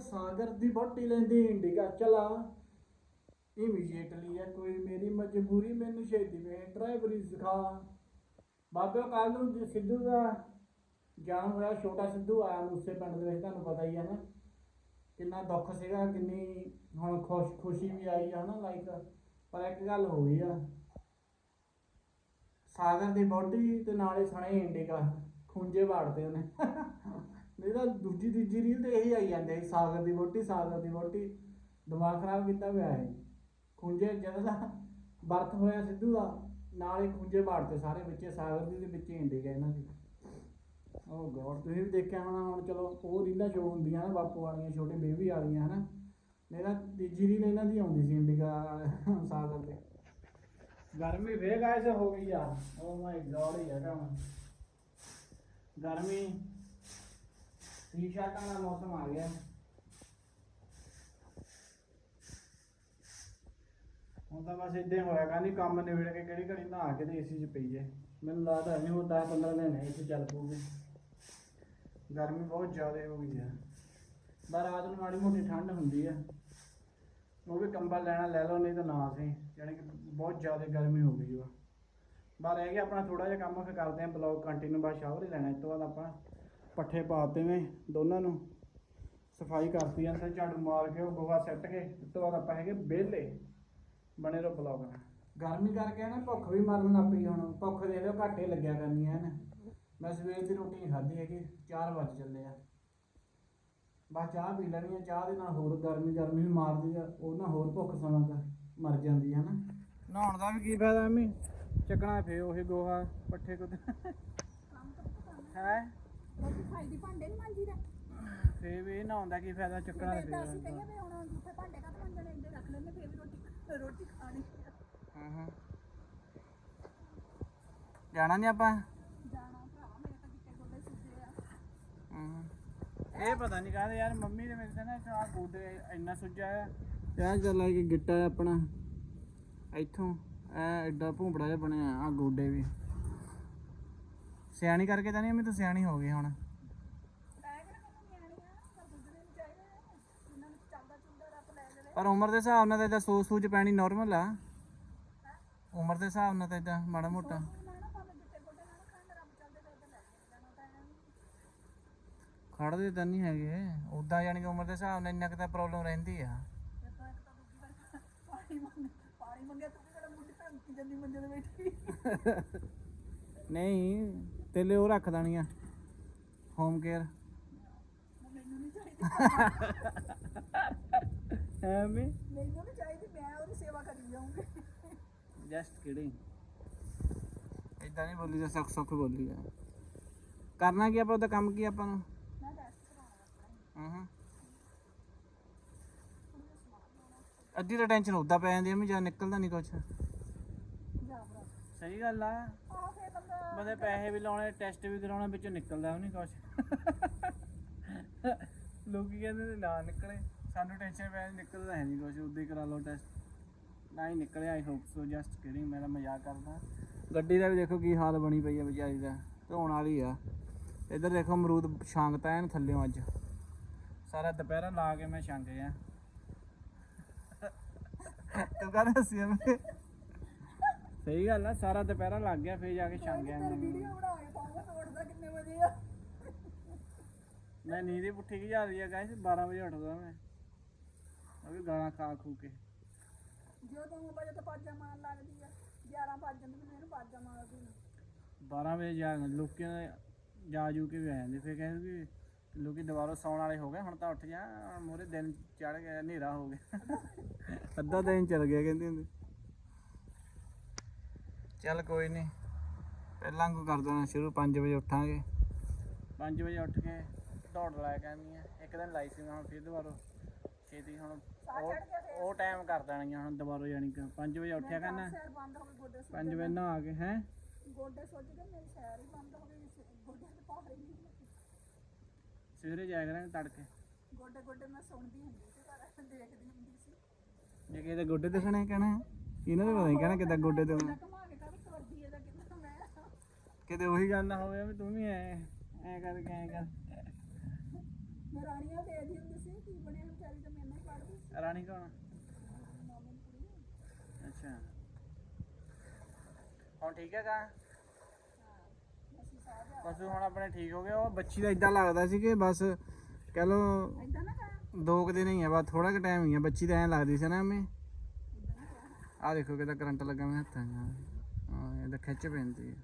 ਸਾਗਰ ਦੀ ਬੋਟੀ ਲੈਂਦੀ ਇੰਡੀਗਾ ਚਲਾ ਇਮੀਡੀਏਟਲੀ ਹੈ ਕੋਈ ਮੇਰੀ ਮਜਬੂਰੀ ਮੈਨੂੰ ਛੇਤੀ ਵੇ ਡਰਾਈਵਰੀ ਸਿਖਾ। ਬਾਬੇ ਕੱਲ ਨੂੰ ਸਿੱਧੂ ਦਾ ਜਨਮ ਹੋਇਆ, ਛੋਟਾ ਸਿੱਧੂ ਆਇਆ ਮੂਸੇ ਪਿੰਡ ਦੇ ਵਿੱਚ, ਤੁਹਾਨੂੰ ਪਤਾ ਹੀ ਹੈ ਨਾ। ਕਿੰਨਾ ਦੁੱਖ ਸੀਗਾ, ਕਿੰਨੀ ਹੁਣ ਖੁਸ਼ ਖੁਸ਼ੀ ਵੀ ਆਈ ਆ ਨਾ ਲਾਈਕ ਪਰ ਇੱਕ ਗੱਲ ਹੋ ਗਈ ਆ। ਸਾਗਰ ਦੀ ਬੋਡੀ ਤੇ ਨਾਲੇ ਸਣੇ ਇੰਡੀਕਾ, ਖੁੰਝੇ ਵਾੜਦੇ ਉਹਨੇ। ਨਹੀਂ ਤਾਂ ਦੂਜੀ ਤੀਜੀ ਰੀਲ ਤੇ ਇਹੀ ਆਈ ਜਾਂਦੇ ਸੀ, ਸਾਗਰ ਦੀ ਬੋਟੀ ਸਾਗਰ ਦੀ ਬੋਟੀ ਦਿਮਾਗ ਖਰਾਬ ਕੀਤਾ ਹੋਇਆ ਹੈ ਖੁੰਝੇ ਜਦੋਂ ਦਾ ਬਰਥ ਹੋਇਆ ਸਿੱਧੂ ਦਾ ਨਾਲ ਹੀ ਖੁੰਝੇ ਵਾੜਤੇ ਸਾਰੇ ਵਿੱਚੇ ਸਾਗਰ ਦੀ ਤੇ ਵਿੱਚੇ ਇੰਡੀਕਾ ਇਹਨਾਂ ਦੀ। ਓ ਗੋਡ ਤੁਸੀਂ ਵੀ ਦੇਖਿਆ ਹੋਣਾ ਹੁਣ ਚਲੋ ਉਹ ਰੀਲਾਂ ਸ਼ੋ ਹੁੰਦੀਆਂ ਨਾ ਬਾਪੂ ਵਾਲੀਆਂ ਛੋਟੇ ਬੇਬੀ ਵਾਲੀਆਂ ਹਨਾ। ਨਹੀਂ ਤਾਂ ਤੀਜੀ ਰੀਲ ਇਹਨਾਂ ਦੀ ਆਉਂਦੀ ਸੀ ਇੰਡੀਕਾ ਸਾਗਰ ਤੇ ਗਰਮੀ ਫੇਰ ਗਾਇਸ ਹੋ ਗਈ ਆ। ਓ ਮਾਈ ਗॉड ਹੀ ਹੈਗਾ ਹੁਣ ਗਰਮੀ ਟੀ-ਸ਼ਰਟਾਂ ਦਾ ਮੌਸਮ ਆ ਗਿਆ। ਹੁਣ ਤਾਂ ਬਸ ਇਦਾਂ ਹੋਇਆ ਕਹਿੰਦੀ ਕੰਮ ਨਿਬੜ ਕੇ ਕਿਹੜੀ ਘੜੀ ਨਹਾ ਕੇ ਤੇ ਏਸੀ 'ਚ ਪਈਏ ਮੈਨੂੰ ਲੱਗਦਾ ਨਹੀਂ ਉਹ 10 15 ਦਿਨ ਏਸੀ ਚੱਲ ਪਊਗੀ। ਗਰਮੀ ਬਹੁਤ ਜ਼ਿਆਦਾ ਹੋ ਗਈ ਆ ਪਰ ਰਾਤ ਨੂੰ ਮਾੜੀ ਮੋਟੀ ਠੰਡ ਹੁੰਦੀ ਆ ਉਹ ਵੀ ਕੰਬਲ ਲੈਣਾ ਲੈ ਲਓ, ਨਹੀਂ ਤਾਂ ਨਾ ਸਹੀ ਯਾਨੀ ਕਿ ਬਹੁਤ ਜ਼ਿਆਦਾ ਗਰਮੀ ਹੋ ਗਈ ਵਾ। ਬਸ ਰਹਿ ਗਿਆ ਆਪਣਾ ਥੋੜਾ ਜਿਹਾ ਕੰਮ ਫਿਰ ਕਰਦੇ ਆਂ, ਬਲੌਗ ਕੰਟੀਨਿਊ ਬਾਅਦ ਸ਼ਾਵਰ ਹੀ ਲੈਣਾ, ਇਸ ਤੋਂ ਬਾਅਦ ਆਪਾਂ ਪੱਠੇ ਪਾਤੇ ਨੇ ਦੋਨਾਂ ਨੂੰ। ਸਫ਼ਾਈ ਕਰਤੀ ਆਂ ਤੇ ਝਾੜੂ ਮਾਰ ਕੇ ਉਹ ਗੋਹਾ ਸੱਟ ਕੇ ਇਸ ਤੋਂ ਬਾਅਦ ਆਪਾਂ ਹੈਗੇ ਵਿਹਲੇ। ਬਣੇ ਰਹੋ ਬਲੌਗ ਗਰਮੀ ਕਰਕੇ ਨਾ ਭੁੱਖ ਵੀ ਮਾਰਨ ਲੱਗ ਪਈ ਹੁਣ। ਭੁੱਖ ਦੇ ਦਿਓ ਘਾਟੇ ਲੱਗਿਆ ਕਰਨੀ ਹੈ ਨਾ ਮੈਂ ਸਵੇਰ ਦੀ ਰੋਟੀ ਨਹੀਂ ਖਾਧੀ ਹੈਗੀ 4 ਵਜੇ ਚੱਲੇ ਆ। ਬਸ ਚਾਹ ਪੀ ਲੈਣੀ ਆ ਚਾਹ ਦੇ ਨਾਲ ਹੋਰ ਗਰਮੀ ਗਰਮੀ ਵੀ ਮਾਰਦੀ ਆ ਉਹ ਨਾਲ ਹੋਰ ਭੁੱਖ ਸਮਾਂ ਕਰ ਮਰ ਜਾਂਦੀ ਹੈ ਨਾ। ਨਹਾਉਣ ਦਾ ਵੀ ਕੀ ਫਾਇਦਾ ਐਵੇਂ ਚੱਕਣਾ ਫੇ ਉਹੀ ਗੋਹਾ ਪੱਠੇ ਕੁੱਤੇ। ਹੈ? ਰੋਟੀ ਖਾਈ ਦੀ ਭਾਂਡੇ ਨਹੀਂ ਮਾਂਜੀ ਦਾ। ਫੇ ਵੀ ਨਹਾਉਣ ਦਾ ਕੀ ਫਾਇਦਾ ਚੱਕਣਾ ਫਿਰ ਤਾਂ ਅਸੀਂ ਕਹੀਏ ਵੀ ਹੁਣ ਜਿੱਥੇ ਭਾਂਡੇ ਕਾ ਮਾਂਜਣੇ ਇੰਦੇ ਰੱਖ ਲੈਂਦੇ ਫਿਰ ਵੀ ਰੋਟੀ ਰੋਟੀ ਖਾਣੀ ਆ। ਹਾਂ ਹਾਂ। ਜਾਣਾ ਨਹੀਂ ਆਪਾਂ? ਜਾਣਾ ਭਰਾ ਮੇਰੇ ਤਾਂ ਕਿਤੇ ਗੋਡੇ ਸੁੱਜੇ ਆ। ਹਮ। ਇਹ ਪਤਾ ਨਹੀਂ ਕਾਹਦੇ ਯਾਰ ਮੰਮੀ ਨੇ ਮੇਰੇ ਤੇ ਨਾ ਆ ਗੋਡੇ ਇੰਨਾ ਸੁੱਜਾ ਆ ਯਾਰ ਚੱਲ ਆ ਕਿ ਗਿੱਟਾ ਆ ਆਪਣਾ ਇੱਥੋਂ ਐ ਐਡਾ ਭੂੰਪੜਾ ਜਿਹਾ ਬਣਿਆ ਆ ਗੋਡੇ ਵੀ। ਸਿਆਣੀ ਕਰਕੇ ਤਾਂ ਨਹੀਂ ਮੈਂ ਤਾਂ ਸਿਆਣੀ ਹੋ ਗਈ ਹੁਣ। ਪਰ ਉਮਰ ਦੇ ਹਿਸਾਬ ਨਾਲ ਤਾਂ ਇਦਾਂ ਸੋਚ ਸੂਚ ਪੈਣੀ ਨਾਰਮਲ ਆ। ਉਮਰ ਦੇ ਹਿਸਾਬ ਨਾਲ ਤਾਂ ਇਦਾਂ ਮਾੜਾ ਮੋਟਾ। ਖੜਦੇ ਤਾਂ ਨਹੀਂ ਹੈਗੇ। ਉਦਾਂ ਯਾਨੀ ਕਿ ਉਮਰ ਦੇ ਹਿਸਾਬ ਨਾਲ ਇੰਨਾ ਕੁ ਤਾਂ ਪ੍ਰੋਬਲਮ ਰਹਿੰਦੀ ਆ। ਪਾਣੀ ਮੰਗਿਆ ਤੂੰ ਕਿਹੜਾ ਮੁੰਡੀ ਜਾਂਦੀ ਮੰਜੇ ਤੇ ਬੈਠੀ। ਨਹੀਂ। ਤੇਲੇ ਉਹ ਰੱਖ ਦੇਣੀਆਂ। ਹੋਮ ਕੇਅਰ ਮੈਨੂੰ ਨਹੀਂ ਚਾਹੀਦੀ ਐਵੇਂ? ਮੈਨੂੰ ਨਹੀਂ ਚਾਹੀਦੀ ਮੈਂ ਉਹਦੀ ਸੇਵਾ ਕਰੀ ਜਾਊਂਗੀ। ਜਸਟ ਕਿਡਿੰਗ ਇਦਾਂ ਨਹੀਂ ਬੋਲੀ ਦਾ ਸੁੱਖ ਸੁੱਖ ਬੋਲੀ ਦਾ ਕਰਨਾ ਕੀ ਆਪਾਂ ਉਹਦਾ ਕੰਮ ਕੀ ਆਪਾਂ ਨੂੰ? ਮੈਂ ਰੈਸਟ ਕਰਾਉਣਾ ਆਪਣਾ ਹਾਂ ਅੱਧੀ ਤਾਂ ਟੈਨਸ਼ਨ ਉਦਾਂ ਪੈ ਜਾਂਦੀ ਆ ਮੈਂ ਜਾਂ ਨਿਕਲਦਾ ਨਹੀਂ ਕੁਛ। ਸਹੀ ਗੱਲ ਆ। ਬੰਦਾ ਬੰਦੇ ਪੈਸੇ ਵੀ ਲਾਉਣੇ ਟੈਸਟ ਵੀ ਕਰਾਉਣੇ, ਵਿੱਚੋਂ ਨਿਕਲਦਾ ਉਹ ਨਹੀਂ ਕੁਛ। ਲੋਕੀ ਕਹਿੰਦੇ ਨੇ ਨਾ ਨਿਕਲੇ। ਸਾਨੂੰ ਟੈਨਸ਼ਨ ਪੈ ਨਿਕਲਦਾ ਹੈ ਨਹੀਂ ਕੁਛ, ਉਦਾਂ ਹੀ ਕਰਾ ਲਓ ਟੈਸਟ ਨਾ ਹੀ ਨਿਕਲਿਆ I hope so just kidding ਮੈਂ ਤਾਂ ਮਜ਼ਾਕ ਕਰਦਾ। ਗੱਡੀ ਦਾ ਵੀ ਦੇਖੋ ਕੀ ਹਾਲ ਬਣੀ ਪਈ ਆ ਵਿਚਾਰੀ ਦਾ, ਧੋਣ ਵਾਲੀ ਆ। ਇੱਧਰ ਦੇਖੋ ਅਮਰੂਦ ਛਾਂਗਤਾ ਐਨ ਥੱਲਿਓਂ ਅੱਜ। ਸਾਰਾ ਦੁਪਹਿਰਾ ਲਾ ਕੇ ਮੈਂ ਛਾਂਗ ਗਿਆ ਤੂੰ ਕਹਿੰਦਾ ਸੀ ਮੈਂ ਸਹੀ ਗੱਲ ਆ ਸਾਰਾ ਦੁਪਹਿਰਾ ਲੱਗ ਗਿਆ ਫੇਰ ਜਾ ਕੇ ਛਾਂਗ ਗਿਆ ਵੀਡੀਓ ਬਣਾ ਕੇ ਪਾਉਂਗਾ ਤੋੜਦਾ ਕਿੰਨੇ ਵਜੇ ਆ? ਮੈਂ ਨੀਂਦ ਹੀ ਪੁੱਠੀ ਕੀ ਜਾ ਰਹੀ ਆ ਗਾਇਸ 12 ਵਜੇ ਉੱਠਦਾ ਮੈਂ। ਉਹ ਗਾਣਾ ਖਾ ਖੂ ਕੇ। ਜੋ ਤੂੰ ਵਜੇ ਤੋਂ ਪਾਜਾ ਮਾਰਨ ਲੱਗਦੀ ਆ 11 ਵੱਜ ਜਾਂਦੇ ਮੈਨੂੰ ਇਹਨੂੰ ਪਾਜਾ ਮਾਰਦੀ ਨੂੰ 12 ਵਜੇ ਜਾ ਲੋਕਾਂ ਜਾ ਜੂ ਕੇ ਵੀ ਆ ਜਾਂਦੇ ਫਿਰ ਕਹਿੰਦੇ ਵੀ ਲੋਕੀ ਦੁਬਾਰਾ ਸੌਣ ਵਾਲੇ ਹੋ ਗਏ ਹੁਣ ਤਾਂ ਉੱਠ ਜਾ ਮੋਰੇ ਦਿਨ ਚੜ ਗਿਆ ਹਨੇਰਾ ਹੋ ਗਿਆ। ਅੱਧਾ ਦਿਨ ਚਲ ਗਿਆ ਕਹਿੰਦੇ ਹੁੰਦੇ। ਚੱਲ ਕੋਈ ਨਹੀਂ ਪਹਿਲਾਂ ਕੋ ਕਰ ਦੇਣਾ ਸ਼ੁਰੂ 5 ਵਜੇ ਉੱਠਾਂਗੇ। 5 ਵਜੇ ਉੱਠ ਕੇ ਦੌੜ ਲਾਇਆ ਕਰਨੀ ਆ ਇੱਕ ਦਿਨ ਲਾਈ ਸੀ ਮੈਂ ਹੁਣ ਫਿਰ ਦੁਬਾਰਾ। ਛੇਤੀ ਹੁਣ ਉਹ ਉਹ ਟਾਈਮ ਕਰ ਦੇਣੀ ਆ ਹੁਣ ਦੁਬਾਰਾ ਜਾਣੀ ਕਿ 5 ਵਜੇ ਉੱਠਿਆ ਕਰਨਾ। ਸੈਰ ਬੰਦ ਹੋ ਗਈ ਗੋਡੇ 5 ਵਜੇ ਨਹਾ ਕੇ ਹੈ? ਗੋਡੇ ਸੁੱਜ ਗਏ ਮੇਰੀ ਸੈਰ ਹੀ ਬੰਦ ਹੋ ਗਈ ਗੋਡੇ ਤੇ ਪਾਹੜ ਹੀ ਨਹੀਂ ਸਵੇਰੇ ਜਾਇਆ ਕਰਾਂਗੇ ਤੜਕੇ। ਗੋਡੇ ਗੋਡੇ ਮੈਂ ਸੁਣਦੀ ਹੁੰਦੀ ਸੀ ਪਰ ਦੇਖਦੀ ਹੁੰਦੀ ਸੀ। ਜੇ ਦੇ ਗੋਡੇ ਦਿਖਣੇ ਕਹਿਣਾ ਇਹਨਾਂ ਦੇ ਪਤਾ ਨਹੀਂ ਕਹਿਣਾ ਕਿਦਾਂ ਗੋਡੇ ਤੇ ਮੈਂ ਘਮਾ ਕੇ ਕਰ ਕਰਦੀ ਇਹਦਾ ਕਿੰਨਾ ਮੈਂ ਕਿਤੇ ਉਹੀ ਗੱਲ ਨਾ ਹੋਵੇ ਵੀ ਤੂੰ ਵੀ ਐ ਐ ਕਰਕੇ ਐ ਕਰ। ਮੈਂ ਰਾਣੀਆਂ ਦੇਖਦੀ ਹੁੰਦੀ ਸੀ ਕੀ ਬਣਿਆ ਵਿਚਾਰੀ ਤਾਂ ਮੈਨੂੰ ਹੀ ਪੜਦੀ ਰਾਣੀ ਕੌਣ? ਆ। ਅੱਛਾ। ਹੁਣ ਠੀਕ ਹੈ ਕਾ? ਪਸ਼ੂ ਹੁਣ ਆਪਣੇ ਠੀਕ ਹੋ ਗਏ ਉਹ ਬੱਚੀ ਦਾ ਇਦਾਂ ਲੱਗਦਾ ਸੀ ਕਿ ਬਸ ਕਹ ਲੋ ਦੋ ਕੁ ਦਿਨ ਹੀ ਆ ਬਸ ਥੋੜਾ ਕੁ ਟਾਈਮ ਹੀ ਆ ਬੱਚੀ ਤਾਂ ਐਂ ਲੱਗਦੀ ਸੀ ਨਾ ਕਰ। ਆ ਦੇਖੋ ਕਿਦਾ ਕਰੰਟ ਲੱਗਾ ਮੇਰੇ ਹੱਥਾਂ 'ਚ। ਹਾਂ ਇਹਦਾ ਖਿੱਚ ਪੈਂਦੀ ਹੈ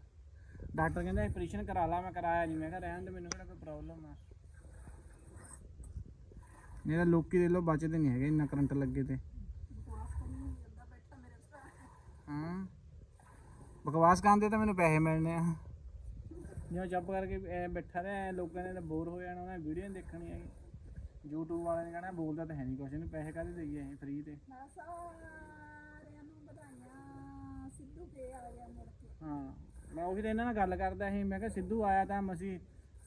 ਡਾਕਟਰ ਕਹਿੰਦਾ ਆਪਰੇਸ਼ਨ ਕਰਾ ਲਾ ਮੈਂ ਕਰਾਇਆ ਨਹੀਂ ਮੈਂ ਕਿਹਾ ਰਹਿਣ ਦੇ ਮੈਨੂੰ ਕਿਹੜਾ ਕੋਈ ਪ੍ਰੋਬਲਮ ਆ। ਨਹੀਂ ਤਾਂ ਲੋਕੀ ਦੇ ਲੋ ਬਚਦੇ ਨਹੀਂ ਹੈਗੇ ਇੰਨਾ ਕਰੰਟ ਲੱਗੇ ਤੇ। ਹਾਂ। ਬਕਵਾਸ ਕਰਦੇ ਤਾਂ ਮੈਨੂੰ ਪੈਸੇ ਮਿਲਣੇ ਆ। ਜਿਉਂ ਚੱਪ ਕਰਕੇ ਐ ਬੈਠਾ ਰਿਹਾ ਲੋਕਾਂ ਨੇ ਤਾਂ ਬੋਰ ਹੋ ਜਾਣਾ ਉਹਨਾਂ ਵੀਡੀਓ ਨਹੀਂ ਦੇਖਣੀ ਹੈਗੀ। YouTube ਵਾਲਿਆਂ ਨੇ ਕਹਿਣਾ ਬੋਲਦਾ ਤਾਂ ਹੈ ਨਹੀਂ ਕੁਛ ਇਹਨੂੰ ਪੈਸੇ ਕਾਹਦੇ ਦੇਈਏ ਅਸੀਂ ਫ੍ਰੀ ਤੇ। ਮੈਂ ਸਾਰਿਆਂ ਨੂੰ ਵਧਾਈਆਂ ਸਿੱਧੂ ਕੇ ਆ ਗਿਆ ਮੁੜ ਕੇ। ਹਾਂ। ਮੈਂ ਉਹੀ ਤਾਂ ਇਹਨਾਂ ਨਾਲ ਗੱਲ ਕਰਦਾ ਸੀ, ਮੈਂ ਕਿਹਾ ਸਿੱਧੂ ਆਇਆ ਤਾਂ ਮਸੀ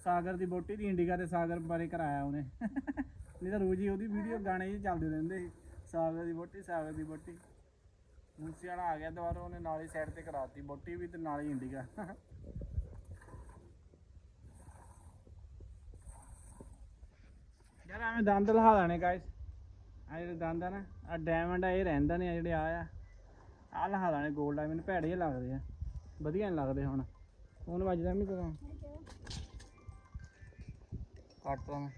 ਸਾਗਰ ਦੀ ਬੋਟੀ ਦੀ ਇੰਡੀਗਾ ਤੇ ਸਾਗਰ ਬਾਰੇ ਕਰਾਇਆ ਉਹਨੇ। ਨਹੀਂ ਤਾਂ ਰੋਜ਼ ਹੀ ਉਹਦੀ ਵੀਡੀਓ ਗਾਣੇ ਹੀ ਚੱਲਦੇ ਰਹਿੰਦੇ ਸੀ, ਸਾਗਰ ਦੀ ਬੋਟੀ ਸਾਗਰ ਦੀ ਬੋਟੀ ਮੂਸੇ ਵਾਲਾ ਆ ਗਿਆ ਦੁਬਾਰਾ, ਉਹਨੇ ਨਾਲ ਹੀ ਸਾਈਡ ਤੇ ਕਰਾਤੀ ਬੋਟੀ ਵੀ ਤੇ ਨਾਲ ਹੀ ਇੰਡੀਗਾ ਯਾਰ ਐਵੇਂ ਦੰਦ ਲਹਾ ਲੈਣੇ ਗਾਇਸ ਆ ਜਿਹੜੇ ਦੰਦ ਆ ਨਾ, ਆ ਡਾਇਮੰਡ ਆ, ਇਹ ਰਹਿੰਦਾ ਨੇ ਆ ਜਿਹੜੇ ਆ ਆ। ਆ ਲਹਾ ਲੈਣੇ 골ਡ ਆ, ਮੈਨੂੰ ਭੈੜੇ ਜਿਹੇ ਲੱਗਦੇ ਆ। ਵਧੀਆ ਨਹੀਂ ਲੱਗਦੇ ਹੁਣ। ਹੁਣ ਵੱਜਦਾ ਨਹੀਂ ਪਤਾ। ਕੱਟ ਲਾਂ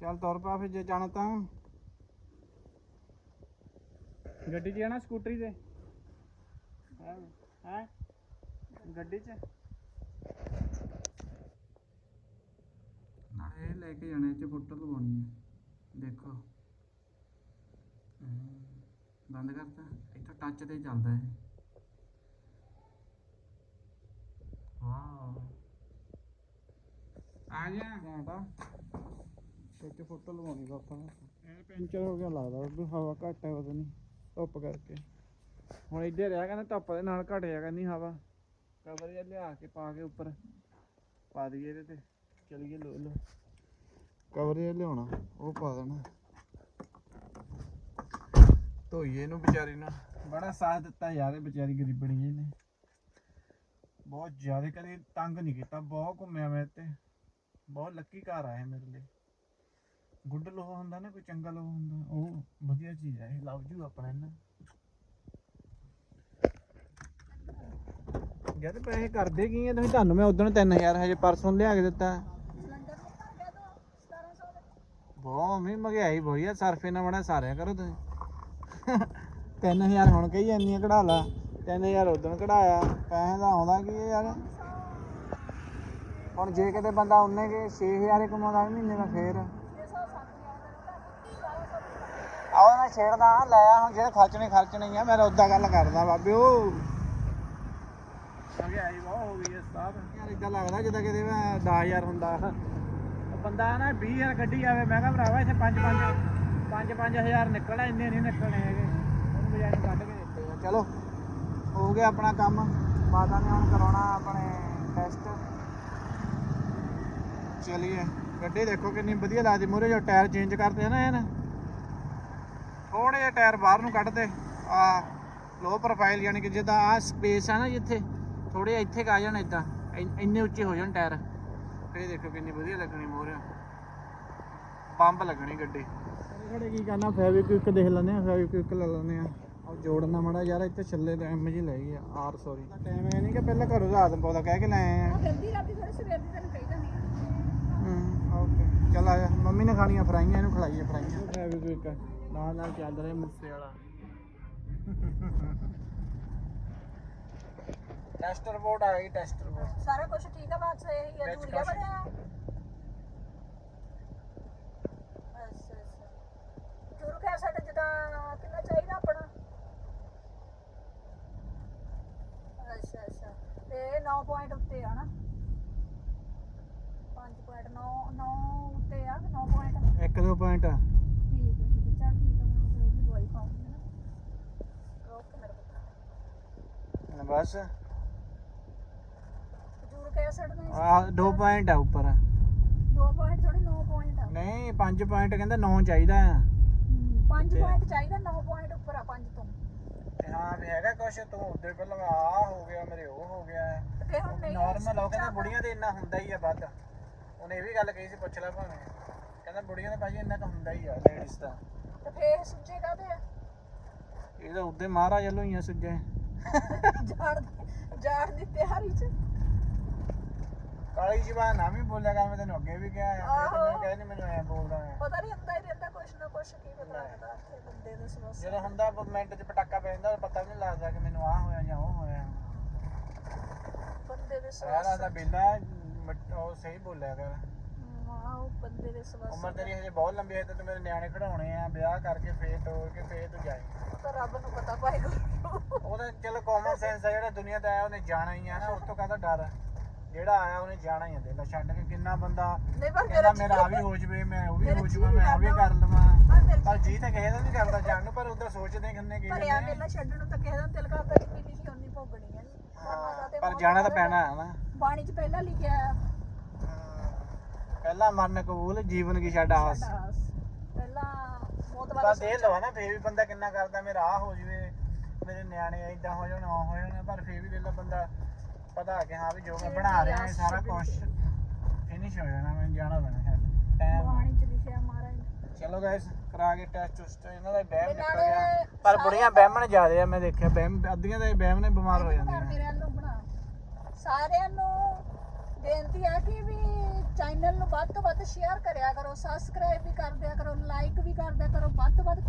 ਚੱਲ ਤੁਰ ਪਾ ਫਿਰ ਜੇ ਜਾਣਾ ਤਾਂ। ਗੱਡੀ 'ਚ ਜਾਣਾ ਸਕੂਟਰੀ ਤੇ? ਹੈ? ਗੱਡੀ 'ਚ? ਨਾਲੇ ਲੈ ਕੇ ਜਾਣੇ ਚ ਫੋਟੋ ਲਵਾਉਣੀ ਹੈ। ਦੇਖੋ। ਹਮ, ਬੰਦ ਕਰਤਾ। ਇੱਥੋਂ ਟੱਚ ਤੇ ਚੱਲਦਾ ਇਹ। ਵਾਓ ਆ ਗਿਆ। ਘੰਟਾ ਇੱਥੇ ਫੋਟੋ ਲਵਾਉਣੀ ਪਾਪਾ ਨੇ। ਇਹ ਪੈਂਚਰ ਹੋ ਗਿਆ ਲੱਗਦਾ ਉਹ ਹਵਾ ਘੱਟ ਹੈ ਪਤਾ ਨਹੀਂ ਧੁੱਪ ਕਰਕੇ। ਹੁਣ ਇੱਧਰ ਰਿਹਾ ਕਹਿੰਦਾ ਧੁੱਪ ਦੇ ਨਾਲ ਘਟ ਜਾ ਕਹਿੰਦੀ ਹਵਾ। ਕਵਰ ਜਿਹਾ ਲਿਆ ਕੇ ਪਾ ਕੇ ਉੱਪਰ ਪਾ ਦਈਏ ਇਹਦੇ ਤੇ। ਚਲੀਏ ਲੋ ਲੋ ਕਵਰ ਜਿਹਾ ਲਿਆਉਣਾ ਉਹ ਪਾ ਦੇਣਾ। ਧੋਈਏ ਇਹਨੂੰ ਵਿਚਾਰੀ ਨੂੰ। ਬੜਾ ਸਾਥ ਦਿੱਤਾ ਯਾਰ ਇਹ ਵਿਚਾਰੀ ਗਰੀਬਣੀ ਜੀ ਨੇ ਬਹੁਤ ਜ਼ਿਆਦਾ ਕਦੇ ਤੰਗ ਨਹੀਂ ਕੀਤਾ ਬਹੁਤ ਘੁੰਮਿਆ ਮੈਂ ਤੇ ਬਹੁਤ ਲੱਕੀ ਘਰ ਆਇਆ ਮੇਰੇ ਲਈ। ਗੁੱਡ ਲੋਹਾ ਹੁੰਦਾ ਨਾ ਕੋਈ ਚੰਗਾ ਲੋਹਾ ਹੁੰਦਾ ਉਹ ਵਧੀਆ ਚੀਜ਼ ਹੈ ਲਵ ਜੂ ਆਪਣਾ ਇਹਨਾਂ। ਜਦ ਪੈਸੇ ਕਰਦੇ ਕੀ ਆ? ਤੁਸੀਂ ਤੁਹਾਨੂੰ ਮੈਂ ਉਦੋਂ 3000 ਹਜੇ ਪਰਸੋਂ ਲਿਆ ਕੇ ਦਿੱਤਾ। ਸਿਲੰਡਰ ਨਹੀਂ ਭਰ ਗਿਆ ਤੂੰ 1700 ਦੇ। ਬਹੁਤ ਮਹਿੰਗਾਈ ਬੜੀ ਆ ਸਰਫੇ ਨਾਲ ਬਣਾ ਸਾਰਿਆ ਕਰੋ ਤੁਸੀਂ। 3000 ਹੁਣ ਕਹੀ ਜਾਂਦੀ ਆ, ਕਢਾ ਲਾ। 3000 ਉਦੋਂ ਕਢਾਇਆ। ਪੈਸੇ ਦਾ ਆਉਂਦਾ ਕੀ ਯਾਰ? ਹੁਣ ਜੇ ਕਿਤੇ ਬੰਦਾ ਉਹਨੇ ਕੇ 6000 ਕਮਾਉਂਦਾ ਮਹੀਨੇ ਦਾ, ਫੇਰ। 600 7000 ਆਹ ਮੈਂ ਛੇੜਦਾ, ਲੈ ਆ, ਹੁਣ ਜਿਹੜੇ ਖਰਚਣੇ ਖਰਚਣੇ ਆ ਮੈਂ ਉਦਾਂ ਗੱਲ ਕਰਦਾ ਬਾਬਿਓ। ਮਹਿੰਗਾਈ ਬਹੁਤ ਹੋ ਗਈ ਹੈ ਯਾਰ ਇਦਾਂ ਲੱਗਦਾ ਜਿੱਦਾਂ ਕਿਤੇ ਮੈਂ 10000 ਹੁੰਦਾ। ਬੰਦਾ ਨਾ 20000 ਗੱਡੀ ਆਵੇ ਮੈਂ ਕਿਹਾ ਭਰਾਵਾ ਇੱਥੇ 5 5 5 5000 ਨਿਕਲਣਾ, ਇੰਨੇ ਨਹੀਂ ਨਿਕਲਣੇ ਹੈਗੇ। ਉਹਨੂੰ ਬਜਾਏ ਨੂੰ ਕੱਢ ਕੇ ਦਿੱਤੇ ਆ ਚਲੋ, ਹੋ ਗਿਆ ਆਪਣਾ ਕੰਮ। ਮਾਤਾ ਨੇ ਹੁਣ ਕਰਾਉਣਾ ਆਪਣੇ ਟੈਸਟ ਚਲਿਏ। ਗੱਡੀ ਦੇਖੋ ਕਿੰਨੀ ਵਧੀਆ ਲੱਗਦੀ। ਮੂਰੇ ਜੋ ਟਾਇਰ ਚੇਂਜ ਕਰਦੇ ਆ ਨਾ ਇਹ ਨਾ। ਥੋੜੇ ਜਿਹਾ ਟਾਇਰ ਬਾਹਰ ਨੂੰ ਕੱਢਦੇ। ਆ ਲੋ ਪ੍ਰੋਫਾਈਲ ਯਾਨੀ ਕਿ ਜਿੱਦਾਂ ਆ ਸਪੇਸ ਆ ਨਾ ਜਿੱਥੇ ਥੋੜੇ ਇੱਥੇ ਕੁ ਆ ਜਾਣ ਇਦਾਂ ਇੰਨੇ ਉੱਚੇ ਹੋ ਜਾਣ ਟਾਇਰ। ਫੇਰ ਦੇਖੋ ਕਿੰਨੀ ਵਧੀਆ ਲੱਗਣੀ ਮੋਰੇ ਬੰਬ ਲੱਗਣੀ ਗੱਡੀ। ਖੜੇ ਕੀ ਕਰਨਾ? ਫੈਵਿਕ ਦੇਖ ਲੈਂਦੇ ਆ ਫੈਵਿਕ ਲੈ ਲੈਂਦੇ ਆ ਉਹ ਜੋੜਨਾ ਮੜਾ ਯਾਰ ਇੱਥੇ ਛੱਲੇ ਦੇ ਐਮ ਜੀ ਲੈ ਗਈ ਆ ਆਰ ਸੌਰੀ ਟਾਈਮ ਹੈ ਨਹੀਂ ਕਿ ਪਹਿਲਾਂ ਘਰੋਂ ਰਾਤ ਨੂੰ ਪੌਦਾ ਕਹਿ ਕੇ ਲੈ ਆਏ ਆ। ਗੰਦੀ ਰਾਤੀ ਥੋੜੀ ਸਵੇਰ ਦੀ ਤੈਨੂੰ ਕਹੀ ਜਾਂਦੀ ਆ। ਹੂੰ ਓਕੇ ਚੱਲ ਆ ਮੰਮੀ ਨੇ ਖਾਣੀਆਂ ਫਰਾਈਆਂ ਇਹਨੂੰ ਖਿਲਾਈਏ ਫਰਾਈਆਂ। ਫੈਵਿਕ ਨਾਲ ਨਾਲ ਚੱਲ ਰਿਹਾ ਮੁੱਸੇ ਵਾਲਾ। ਟੈਸਟਰ ਬੋਰਡ ਆ ਗਈ ਟੈਸਟਰ ਬੋਰਡ ਸਾਰਾ ਕੁਝ ਠੀਕ ਆ ਬਸ ਇਹ ਹੀ ਅਧੂਰੀਆ ਕੁਛ- ਬਣਿਆ ਅੱਛਾ ਅੱਛਾ ਜੁਰਕ ਐਸਿਡ ਜਿੱਦਾਂ ਕਿੰਨਾ ਚਾਹੀਦਾ ਆਪਣਾ? ਅੱਛਾ ਅੱਛਾ। ਤੇ ਇਹ 9 ਪੁਆਇੰਟ ਉੱਤੇ ਆ ਨਾ 5.9 9 ਉੱਤੇ ਆ ਕਿ 9 ਪੁਆਇੰਟ ਇੱਕ ਦੋ ਪੁਆਇੰਟ ਹੈ ਠੀਕ ਹੈ ਚੱਲ ਠੀਕ ਹੈ ਮੈਂ ਫਿਰ ਉਹਦੀ ਦਵਾਈ ਖਾਉਂਗੀ ਨਾ ਓਕੇ ਮੇਰੇ ਪੁੱਤ। ਬਸ। ਜੁਰਕ ਐਸਿਡ ਨੇ ਆ ਦੋ ਪੁਆਇੰਟ ਆ ਉੱਪਰ। 2 ਪੁਆਇੰਟ ਥੋੜੀ 9 ਪੁਆਇੰਟ ਆ। ਨਹੀਂ ਪੰਜ ਪੁਆਇੰਟ ਕਹਿੰਦਾ 9 ਚਾਹੀਦਾ ਆ। 5 ਕਿੱਥੇ ਆ? ਪੁਆਇੰਟ ਚਾਹੀਦਾ 9 ਪੁਆਇੰਟ ਉੱਪਰ ਆ 5 ਤੋਂ। ਤੇ ਹਾਂ ਵੀ ਹੈਗਾ ਕੁਛ ਤੂੰ ਉੱਧਰ ਪਹਿਲਾਂ ਆ ਹੋ ਗਿਆ ਮੇਰੇ ਉਹ ਹੋ ਗਿਆ। ਫੇ ਹੁਣ ਨਹੀਂ ਨਾਰਮਲ ਹੋ ਕਹਿੰਦਾ ਬੁੜੀਆਂ ਦੇ ਇੰਨਾ ਹੁੰਦਾ ਹੀ ਆ ਵੱਧ। ਉਹਨੇ ਇਹ ਵੀ ਗੱਲ ਕਹੀ ਸੀ ਪੁੱਛ ਲੈ ਭਾਵੇਂ। ਕਹਿੰਦਾ ਬੁੜੀਆਂ ਦਾ ਭਾਜੀ ਇੰਨਾ ਤਾਂ ਹੁੰਦਾ ਹੀ ਆ ਲੇਡੀਜ਼ ਦਾ। ਤੇ ਫੇ ਸੁੱਜੇ ਕਾਦੇ ਆ? ਇਹ ਤਾਂ ਉੱਦੇ ਮਹਾਰਾਜ ਵੱਲੋਂ ਹੀ ਆ ਸੁੱਜੇ ਜਾਣ ਜਾਣ ਦੀ ਤਿਆਰੀ ਚ ਕਾਲੀ ਜਵਾਨ ਨਾ ਵੀ ਬੋਲਿਆ ਕਰ ਮੈਂ ਤੈਨੂੰ ਅੱਗੇ ਵੀ ਕਿਹਾ ਆ ਫਿਰ ਤੂੰ ਮੈਨੂੰ ਆਹੋ। ਕਹਿੰਦੀ ਮੈਨੂੰ ਐ ਬੋਲਦਾ ਆ ਪਤਾ ਨਹੀਂ ਹੁੰਦਾ ਹੀ ਰਹਿੰਦਾ ਕੁਛ ਨਾ ਕੁਛ ਕੀ ਪਤਾ ਲੱਗਦਾ ਕਿ ਬੰਦੇ ਦੇ ਸਮੱਸਿਆ ਜਦੋਂ ਹੁੰਦਾ ਮਿੰਟ 'ਚ ਪਟਾਕਾ ਪੈਂਦਾ ਪਤਾ ਵੀ ਨਹੀਂ ਲੱਗਦਾ ਕਿ ਮੈਨੂੰ ਆਹ ਹੋਇਆ ਜਾਂ ਉਹ ਹੋਇਆ। ਬੰਦੇ ਦੇ ਸਾਰਾ ਦਾ ਬਿੱਲਾ ਉਹ ਸਹੀ ਬੋਲਿਆ ਕਰ। ਉਹ ਬੰਦੇ ਦੇ ਸਵਾਸ ਉਮਰ ਤੇਰੀ ਹਜੇ ਬਹੁਤ ਲੰਬੀ ਹੈ ਤੇ ਤੂੰ ਮੇਰੇ ਨਿਆਣੇ ਖੜਾਉਣੇ ਆ ਵਿਆਹ ਕਰਕੇ ਫੇਰ ਤੋੜ ਕੇ ਫੇਰ ਤੂੰ ਜਾਏ। ਤਾਂ ਰੱਬ ਨੂੰ ਪਤਾ ਪਾਏਗਾ ਉਹਦਾ ਚਲੋ ਕਾਮਨ ਸੈਂਸ ਆ ਜਿਹੜਾ ਦੁਨੀਆ ਤੇ ਆਇਆ ਉਹਨੇ ਜਾਣਾ ਹੀ ਆ ਨਾ ਉਸ ਤੋਂ ਕਾਹਦਾ ਡਰ ਆ? ਜਿਹੜਾ ਆਇਆ ਉਹਨੇ ਜਾਣਾ ਹੀ ਆ ਦੇ ਲੈ ਛੱਡ ਕੇ ਕਿੰਨਾ ਬੰਦਾ ਨਹੀਂ ਪਰ ਕਹਿੰਦਾ ਮੇਰਾ ਮੇਰਾ ਆ ਵੀ ਹੋ ਜਵੇ ਮੈਂ ਉਹ ਵੀ ਮੇਰਾ ਹੋ ਵੀ ਮੈਂ ਆ ਵੀ। ਕਰ ਲਵਾਂ। ਪਰ ਮੇਰੇ ਪਰ ਜੀ ਤਾਂ ਕਿਸੇ ਦਾ ਨਹੀਂ ਕਰਦਾ ਜਾਣ ਨੂੰ ਪਰ ਉਹਦਾ ਸੋਚਦੇ ਕਿੰਨੇ ਕੀ ਪਰ ਆ ਮੇਲਾ ਛੱਡਣ ਨੂੰ ਤਾਂ ਕਿਸੇ ਦਾ ਦਿਲ ਕਰਦਾ ਜਿੰਨੀ ਲਿਖੀ ਉਨੀ ਭੋਗਣੀ ਹੈ ਪਰ ਜਾਣਾ ਤਾਂ ਪੈਣਾ ਹੈ ਨਾ। ਬਾਣੀ ਚ ਪਹਿਲਾਂ ਲਿਖਿਆ ਹੈ ਪਹਿਲਾ ਮਰਨ ਕਬੂਲ ਜੀਵਨ ਕੀ ਛੱਡ ਆਸ। ਸਾਡਾ। ਪਹਿਲਾਂ ਮੌਤ ਪਰ ਬਾਰੇ ਦੇ ਲਵਾ ਨਾ ਫੇਰ ਵੀ ਬੰਦਾ ਕਿੰਨਾ ਕਰਦਾ ਮੇਰਾ ਆ ਹੋ ਜਵੇ ਮੇਰੇ ਨਿਆਣੇ ਏਦਾਂ ਹੋ ਜਾਣ ਉਹ ਹੋ ਜਾਣ ਪਰ ਫੇਰ ਵੀ ਦੇਲਾ ਬੰਦਾ ਪਤਾ ਕਿ ਹਾਂ ਵੀ ਜੋ ਮੈਂ ਬਣਾ ਰਿਹਾ ਇਹ ਸਾਰਾ ਕੁਝ ਫਿਨਿਸ਼ ਹੋ ਜਾਣਾ ਮੈਨੂੰ ਜਾਣਾ ਪੈਣਾ ਸ਼ਾਇਦ। ਟਾਈਮ ਬਾਣੀ ਚ ਲਿਖਿਆ ਮਹਾਰਾਜ ਨੇ। ਚਲੋ ਗਾਇਸ ਕਰਾ ਕੇ ਟੈਸਟ ਟੁਸਟ ਇਹਨਾਂ ਦਾ ਬਹਿਮ ਨਿਕਲ ਗਿਆ। ਪਰ ਬੁੜੀਆਂ ਬਹਿਮਣ ਜ਼ਿਆਦੇ ਆ ਮੈਂ ਦੇਖਿਆ ਬਹਿਮ ਅੱਧੀਆਂ ਦੇ ਬਹਿਮ ਨੇ ਬਿਮਾਰ ਹੋ ਜਾਂਦੀਆਂ ਮੇਰੇ ਵੱਲੋਂ ਬਣਾ। ਸਾਰਿਆਂ ਨੂੰ ਬੇਨਤੀ ਹੈ ਕਿ ਵੀ ਚੈਨਲ ਨੂੰ ਵੱਧ ਤੋਂ ਵੱਧ ਸ਼ੇਅਰ ਕਰਿਆ ਕਰੋ ਸਬਸਕ੍ਰਾਈਬ ਵੀ ਕਰ ਦਿਆ ਕਰੋ ਲਾਈਕ ਵੀ ਕਰ ਦਿਆ ਕਰੋ ਵੱਧ ਤੋਂ ਵੱਧ